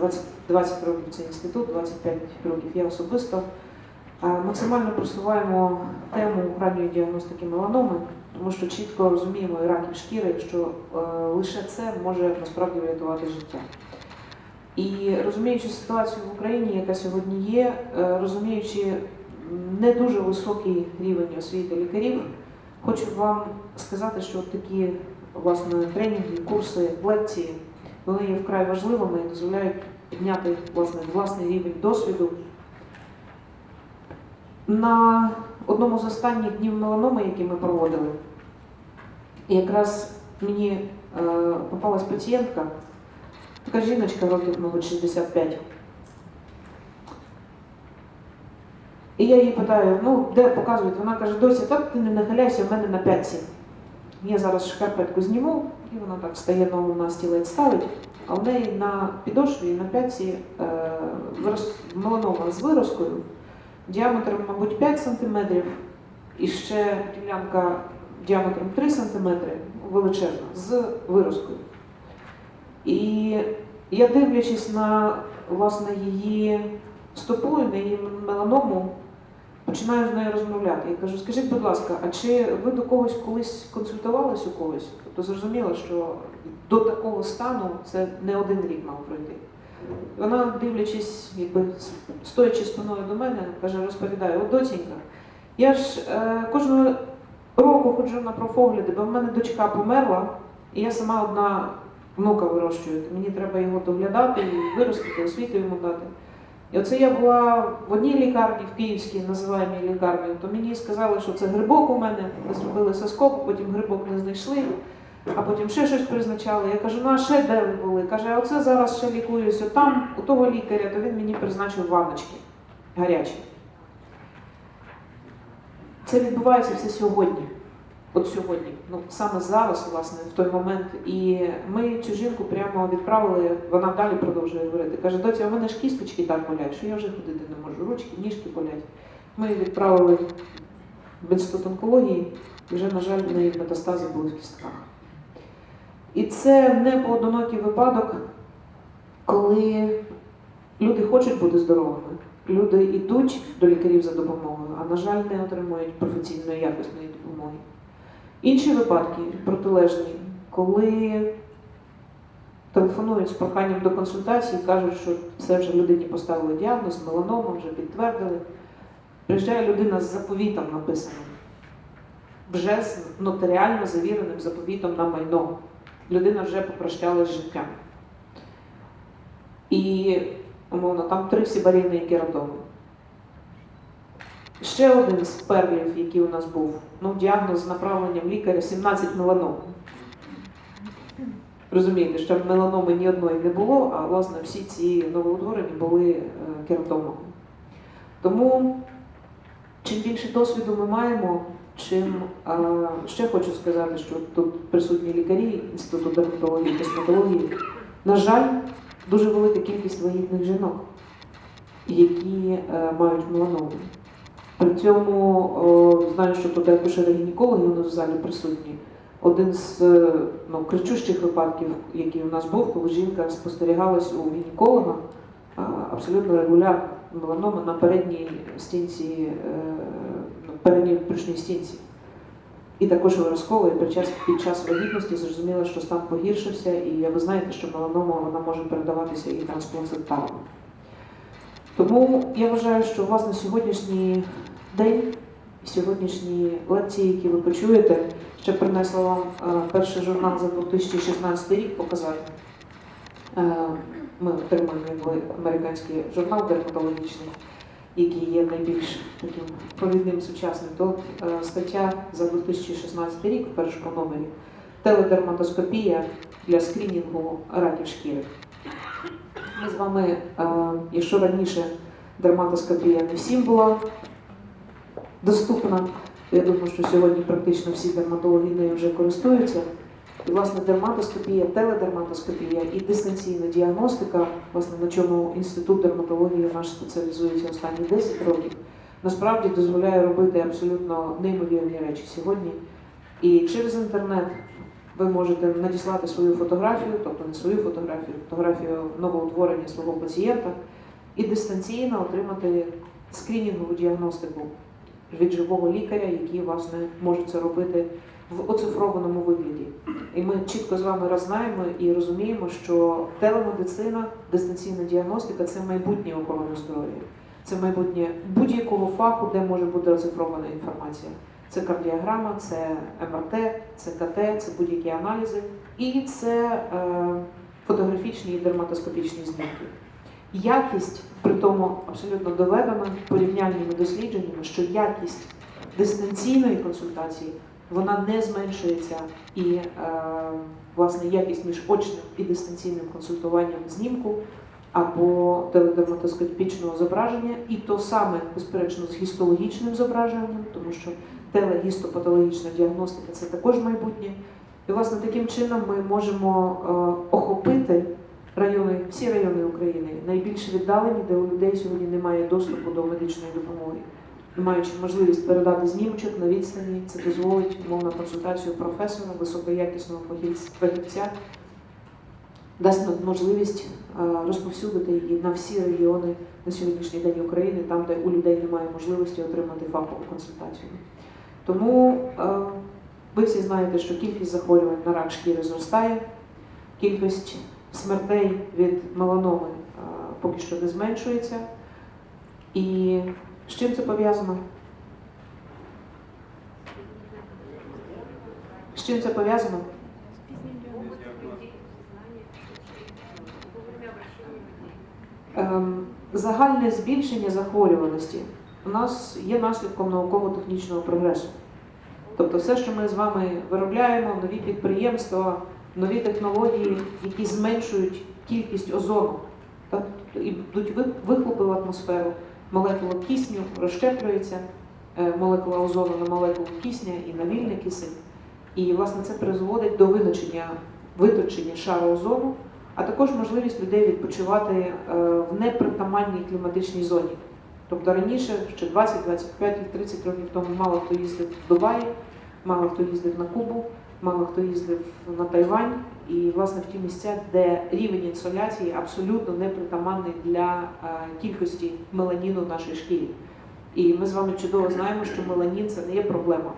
20, 20 років це інститут, 25 років я особисто. Максимально просуваємо тему ранньої діагностики меланоми, тому що чітко розуміємо і раків шкіри, що е, лише це може насправді врятувати життя. І розуміючи ситуацію в Україні, яка сьогодні є, е, розуміючи не дуже високий рівень освіти лікарів, хочу вам сказати, що такі власне тренінги, курси, лекції вони є вкрай важливими і дозволяють підняти власне власний рівень досвіду. На одному з останніх днів меланоми, які ми проводили, якраз мені е, попалась пацієнтка, така жіночка років, мабуть, 65. І я їй питаю, ну де показують? Вона каже, досі так ти не нахиляйся, в мене на п'ятці. Я зараз шкарпетку зніму, і вона так стає ногу на стілець ставить, а в неї на підошві на п'ятці е, меланома з виразкою, діаметром, мабуть, 5 см, і ще ділянка діаметром 3 см, величезна, з виразкою. І я дивлячись на власне її стопу на її меланому, починаю з нею розмовляти. І кажу, скажіть, будь ласка, а чи ви до когось колись консультувались у когось? Тобто зрозуміло, що до такого стану це не один рік мав пройти. Вона, дивлячись, якби стоячи спиною до мене, каже, розповідає, от доченька, я ж е, кожного року ходжу на профогляди, бо в мене дочка померла, і я сама одна внука вирощую. Мені треба його доглядати і виростити, освіту йому дати. І оце я була в одній лікарні, в Київській називаємій лікарні, то мені сказали, що це грибок у мене, ми зробили соскоп, потім грибок не знайшли, а потім ще щось призначали. Я кажу, ну а ще де ви були? Каже, а оце зараз ще лікуюся там, у того лікаря, то він мені призначив ванночки гарячі. Це відбувається все сьогодні. От сьогодні, ну саме зараз, власне, в той момент. І ми цю жінку прямо відправили, вона далі продовжує говорити. Каже, доця, у мене ж кісточки так болять, що я вже ходити не можу, ручки, ніжки болять. Ми її відправили в інститут онкології, і вже, на жаль, в неї метастази були в кістках. І це не поодинокий випадок, коли люди хочуть бути здоровими, люди йдуть до лікарів за допомогою, а на жаль, не отримують професійної якісної допомоги. Інші випадки протилежні, коли телефонують з проханням до консультації, кажуть, що це вже людині поставили діагноз, меланома, вже підтвердили. Приїжджає людина з заповітом написаним, вже з нотаріально завіреним заповітом на майно. Людина вже попрощалась з життям. І, умовно, там три сібарійні кератоми. Ще один з перлів, який у нас був, ну, діагноз з направленням лікаря 17 меланом. Розумієте, що меланоми ні одної не було, а власне всі ці новоутворені були е, кератомами. Тому чим більше досвіду ми маємо, чим е, ще хочу сказати, що тут присутні лікарі Інституту дерматології і косметології, на жаль, дуже велика кількість вагітних жінок, які е, мають меланому. При цьому знаю, що тут акушери гінекологи у нас в залі присутні. Один з е, ну, кричущих випадків, який у нас був, коли жінка спостерігалась у гінеколога абсолютно регулярно меланома на передній стінці, е, на передній брюшній стінці. І також виразково, і під час, під час вагітності зрозуміло, що стан погіршився, і ви знаєте, що меланома вона може передаватися і трансплантатарно. Тому я вважаю, що власне сьогоднішній день, сьогоднішні лекції, які ви почуєте, ще принесла вам е, перший журнал за 2016 рік показати. Е, Ми отримаємо якби, американський журнал дерматологічний, який є найбільш таким провідним сучасним. То е, стаття за 2016 рік, в першому номері, теледерматоскопія для скрінінгу раків шкіри. Ми з вами, якщо раніше дерматоскопія не всім була доступна, я думаю, що сьогодні практично всі дерматологи нею вже користуються. І, власне, дерматоскопія, теледерматоскопія і дистанційна діагностика, власне, на чому інститут дерматології наш спеціалізується останні 10 років, насправді дозволяє робити абсолютно неймовірні речі сьогодні. І через інтернет ви можете надіслати свою фотографію, тобто не свою фотографію, фотографію новоутворення свого пацієнта, і дистанційно отримати скринінгову діагностику від живого лікаря, який власне може це робити в оцифрованому вигляді. І ми чітко з вами роззнаємо і розуміємо, що телемедицина, дистанційна діагностика це майбутнє охорони здоров'я. Це майбутнє будь-якого фаху, де може бути оцифрована інформація. Це кардіограма, це МРТ, це КТ, це будь-які аналізи, і це е, фотографічні і дерматоскопічні знімки. Якість, при тому абсолютно доведена порівняльними дослідженнями, що якість дистанційної консультації вона не зменшується і е, власне якість між очним і дистанційним консультуванням знімку або теледерматоскопічного зображення, і то саме, безперечно, з гістологічним зображенням, тому що телегістопатологічна діагностика це також майбутнє. І, власне, таким чином ми можемо е, охопити райони, всі райони України, найбільш віддалені, де у людей сьогодні немає доступу до медичної допомоги. І Маючи можливість передати знімочок на відстані, це дозволить умовно консультацію професора, високоякісного фахівця- дасть можливість е, розповсюдити її на всі регіони на сьогоднішній день України, там, де у людей немає можливості отримати фахову консультацію. Тому е, ви всі знаєте, що кількість захворювань на рак шкіри зростає, кількість смертей від меланоми е, поки що не зменшується. І з чим це пов'язано? З чим це пов'язано? Ем, Загальне збільшення захворюваності у нас є наслідком науково-технічного прогресу. Тобто все, що ми з вами виробляємо, нові підприємства, нові технології, які зменшують кількість озону, так? і йдуть вихлопи в атмосферу, молекула кисню розщеплюється, е, молекула озону на молекулу кисня і на вільний кисень. І власне це призводить до виночення, виточення шару озону, а також можливість людей відпочивати е, в непритаманній кліматичній зоні. Тобто раніше, ще 20, 25 і 30 років тому, мало хто їздив в Дубаї, мало хто їздив на Кубу, мало хто їздив на Тайвань, і власне в ті місця, де рівень інсоляції абсолютно непритаманний для е, кількості меланіну в нашій шкірі. І ми з вами чудово знаємо, що меланін це не є проблема.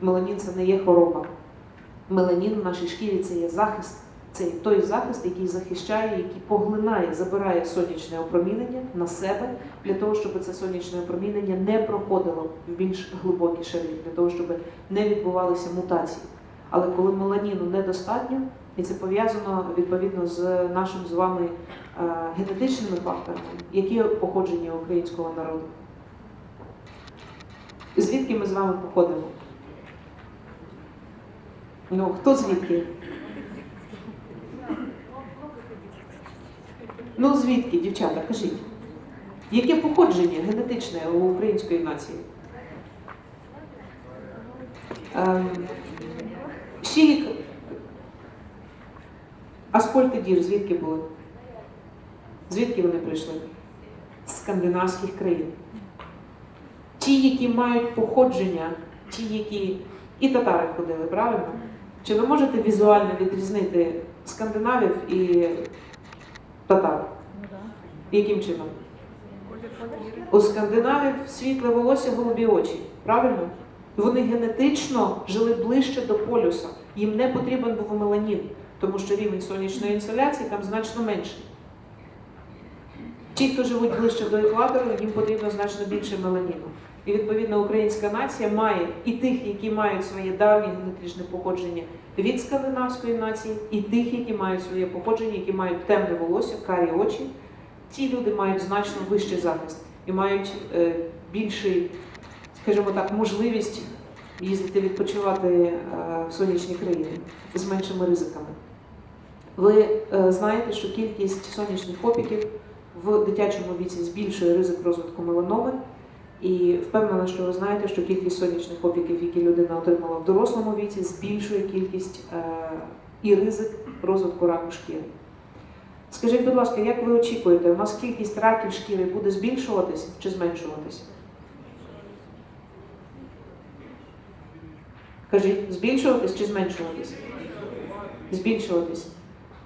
Меланін це не є хвороба. Меланін в нашій шкірі це є захист. Це той захист, який захищає, який поглинає, забирає сонячне опромінення на себе для того, щоб це сонячне опромінення не проходило в більш глибокі шари, для того, щоб не відбувалися мутації. Але коли меланіну недостатньо, і це пов'язано відповідно з нашим з вами е, генетичними факторами, які походження українського народу. Звідки ми з вами походимо? Ну, хто звідки? Ну, звідки, дівчата, кажіть? Яке походження генетичне у української нації? Ем, Аскольд і Дір звідки були? Звідки вони прийшли? З скандинавських країн. Ті, які мають походження, ті, які і татари ходили, правильно? Чи ви можете візуально відрізнити скандинавів і татар? Яким чином? У скандинавів світле волосся, голубі очі. Правильно? Вони генетично жили ближче до полюса. Їм не потрібен був меланін, тому що рівень сонячної інсоляції там значно менший. Ті, хто живуть ближче до екватору, їм потрібно значно більше меланіну. І відповідно українська нація має і тих, які мають своє давнє генетичне походження від скандинавської нації, і тих, які мають своє походження, які мають темне волосся, карі очі. Ці люди мають значно вищий захист і мають е, більший, скажімо так, можливість їздити відпочивати е, в сонячні країни з меншими ризиками. Ви е, знаєте, що кількість сонячних опіків в дитячому віці збільшує ризик розвитку меланоми. І впевнена, що ви знаєте, що кількість сонячних опіків, які людина отримала в дорослому віці, збільшує кількість е, і ризик розвитку раку шкіри. Скажіть, будь ласка, як ви очікуєте, у нас кількість раків шкіри буде збільшуватись чи зменшуватись? Кажіть, збільшуватись чи зменшуватись? збільшуватись.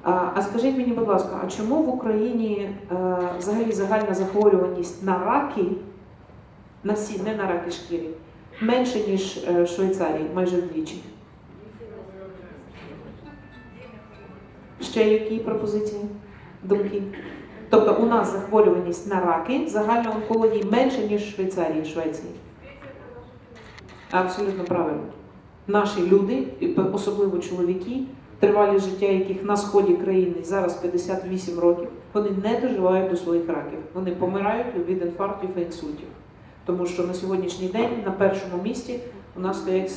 А, скажіть мені, будь ласка, а чому в Україні е, взагалі загальна захворюваність на раки, на всі, не на раки шкіри, менше, ніж е, в Швейцарії, майже вдвічі? Ще які пропозиції, думки? Тобто у нас захворюваність на раки загальна онкології менше, ніж в Швейцарії, Швеції. Абсолютно правильно. Наші люди, особливо чоловіки, тривалість життя яких на сході країни зараз 58 років, вони не доживають до своїх раків. Вони помирають від інфарктів і інсультів. Тому що на сьогоднішній день на першому місці у нас стоять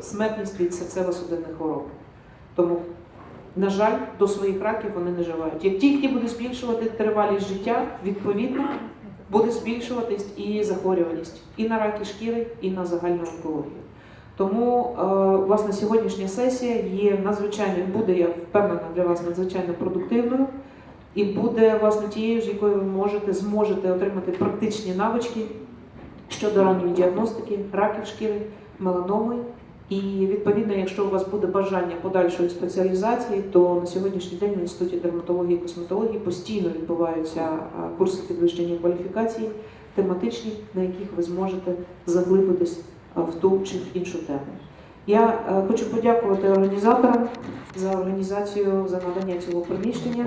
смертність від серцево-судинних хвороб. Тому, на жаль, до своїх раків вони не живають. Як тільки буде збільшувати тривалість життя, відповідно буде збільшуватись і захворюваність і на раки шкіри, і на загальну онкологію. Тому, е, власне, сьогоднішня сесія є надзвичайно, буде, я впевнена, для вас надзвичайно продуктивною і буде власне тією, з якою ви можете зможете отримати практичні навички щодо ранньої діагностики, раків шкіри, меланоми. І відповідно, якщо у вас буде бажання подальшої спеціалізації, то на сьогоднішній день в інституті дерматології і косметології постійно відбуваються курси підвищення кваліфікації, тематичні, на яких ви зможете заглибитись в ту чи іншу тему. Я е, хочу подякувати організаторам за організацію, за надання цього приміщення.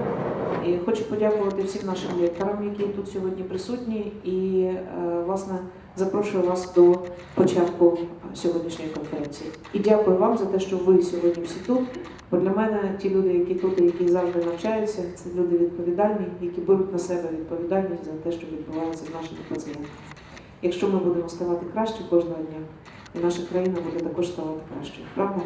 І хочу подякувати всім нашим лекторам, які тут сьогодні присутні, і е, власне запрошую вас до початку сьогоднішньої конференції. І дякую вам за те, що ви сьогодні всі тут. Бо для мене ті люди, які тут і які завжди навчаються, це люди відповідальні, які беруть на себе відповідальність за те, що відбувається з нашими пацієнтами. Якщо ми будемо ставати краще кожного дня, і наша країна буде також ставати кращою. Правда?